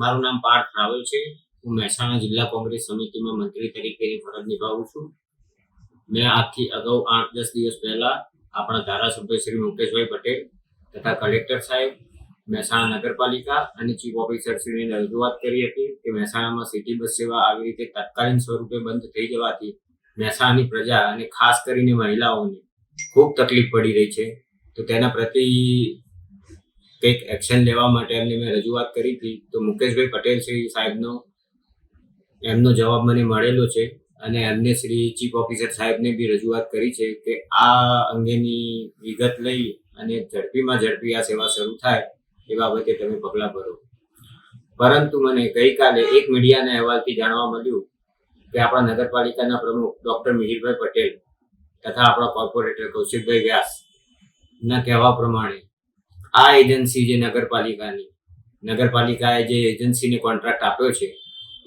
મારું નામ પાર્થ રાવલ છે. હું મહેસાણા જિલ્લા કોંગ્રેસ સમિતિમાં મંત્રી તરીકેની ફરજ નિભાવું છું. મેં આજથી અગાઉ આઠ દસ દિવસ પહેલા આપણા ધારાસભ્ય શ્રી મુકેશભાઈ પટેલ તથા કલેક્ટર સાહેબ, મહેસાણા નગરપાલિકા અને ચીફ ઓફિસર શ્રીને રજૂઆત કરી હતી કે મહેસાણામાં સિટી બસ સેવા આવી રીતે તત્કાલીન સ્વરૂપે બંધ થઈ જવાથી મહેસાણાની પ્રજા અને ખાસ કરીને મહિલાઓને ખૂબ તકલીફ પડી રહી છે. તો તેના પ્રતિ કંઈક એક્શન લેવા માટે એમને મેં રજૂઆત કરી હતી. તો મુકેશભાઈ પટેલ શ્રી સાહેબનો એમનો જવાબ મને મળેલો છે અને એમને શ્રી ચીફ ઓફિસર સાહેબને બી રજૂઆત કરી છે કે આ અંગેની વિગત લઈ અને ઝડપીમાં ઝડપી આ સેવા શરૂ થાય એ બાબતે તમે પગલાં ભરો. પરંતુ મને ગઈકાલે એક મીડિયાના અહેવાલથી જાણવા મળ્યું કે આપણા નગરપાલિકાના પ્રમુખ ડૉક્ટર મિહિરભાઈ પટેલ તથા આપણા કોર્પોરેટર કૌશિકભાઈ વ્યાસ ના કહેવા પ્રમાણે આ એજન્સી જે નગરપાલિકાની, નગરપાલિકાએ જે એજન્સીને કોન્ટ્રાક્ટ આપ્યો છે,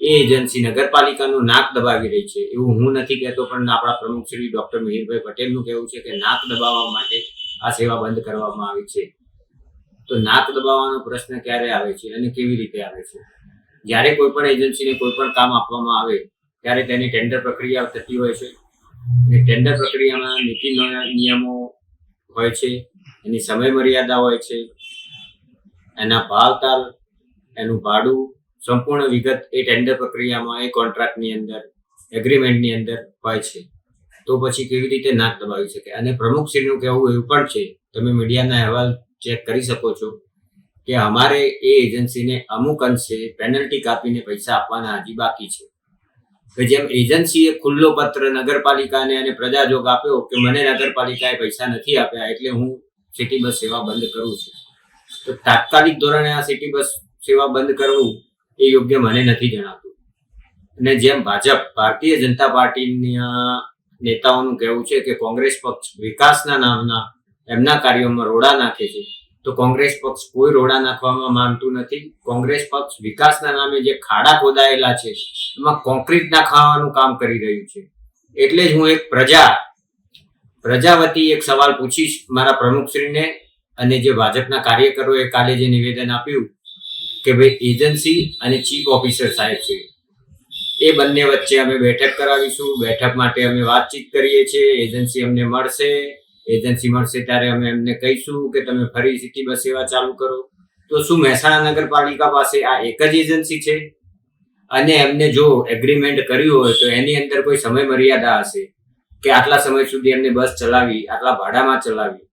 એ એજન્સી નગરપાલિકાનું નાક દબાવી રહી છે. એવું હું નથી કહેતો, પણ આપણા પ્રમુખ શ્રી ડોક્ટર મિહિરભાઈ પટેલનું કહેવું છે કે નાક દબાવવા માટે આ સેવા બંધ કરવામાં આવી છે. તો નાક દબાવવાનો પ્રશ્ન ક્યારે આવે છે અને કેવી રીતે આવે છે? જ્યારે કોઈ પણ એજન્સીને કોઈ પણ કામ આપવામાં આવે, ત્યારે તેની ટેન્ડર પ્રક્રિયા થતી હોય છે. અને ટેન્ડર પ્રક્રિયામાં નીતિ નિયમો હોય છે. એની સમય મર્યાદા હોય છે, એના ભાવતાલ, એનું ભાડું, સંપૂર્ણ વિગત એ ટેન્ડર પ્રક્રિયામાં, એ કોન્ટ્રાક્ટની અંદર એગ્રીમેન્ટની અંદર હોય છે. તો પછી કેવી રીતે નાક દબાવી શકે? અને પ્રમુખશ્રીનું કહેવું એવું પણ છે, તમે મીડિયાના અહેવાલ ચેક કરી શકો છો, કે અમારે એ એજન્સીને અમુક અંશે પેનલ્ટી કાપીને પૈસા આપવાના હજી બાકી છે. કે જેમ એજન્સીએ ખુલ્લો પત્ર નગરપાલિકાને અને પ્રજાજોગ આપ્યો કે મને નગરપાલિકાએ પૈસા નથી આપ્યા, એટલે હું સિટી બસ સેવા બંધ કરું છું. તો તાત્કાલિક ધોરણે આ સિટી બસ સેવા બંધ કરવું એ યોગ્ય મને નથી જણાતું. અને જેમ ભાજપ, ભારતીય જનતા પાર્ટીના નેતાઓનું કહેવું છે કે કોંગ્રેસ પક્ષ વિકાસના નામના એમના કાર્યોમાં રોડા નાખે છે, તો કોંગ્રેસ પક્ષ કોઈ રોડા નાખવામાં માનતું નથી. કોંગ્રેસ પક્ષ વિકાસના નામે જે ખાડા ખોદાયેલા છે, એમાં કોન્ક્રીટ નાખવાનું કામ કરી રહ્યું છે. એટલે જ હું એક પ્રજા પ્રજા વતી એક સવાલ પૂછીશ મારા પ્રમુખશ્રીને અને જે ભાજપના કાર્યકરોએ કાલે જે નિવેદન આપ્યું કે ભાઈ એજન્સી અને ચીફ ઓફિસર સાહેબ છે, એ બંને વચ્ચે અમે બેઠક કરાવીશું, બેઠક માટે અમે વાતચીત કરીએ છીએ, એજન્સી અમને મળશે, એજન્સી મળશે ત્યારે અમે એમને કહીશું કે તમે ફરી સિટી બસ સેવા ચાલુ કરો. તો શું મહેસાણા નગરપાલિકા પાસે આ એક જ એજન્સી છે? અને એમને જો એગ્રીમેન્ટ કર્યું હોય તો એની અંદર કોઈ સમય મર્યાદા હશે? કે આટલા સમય સુધી એમને બસ ચલાવી આટલા ભાડામાં ચલાવી.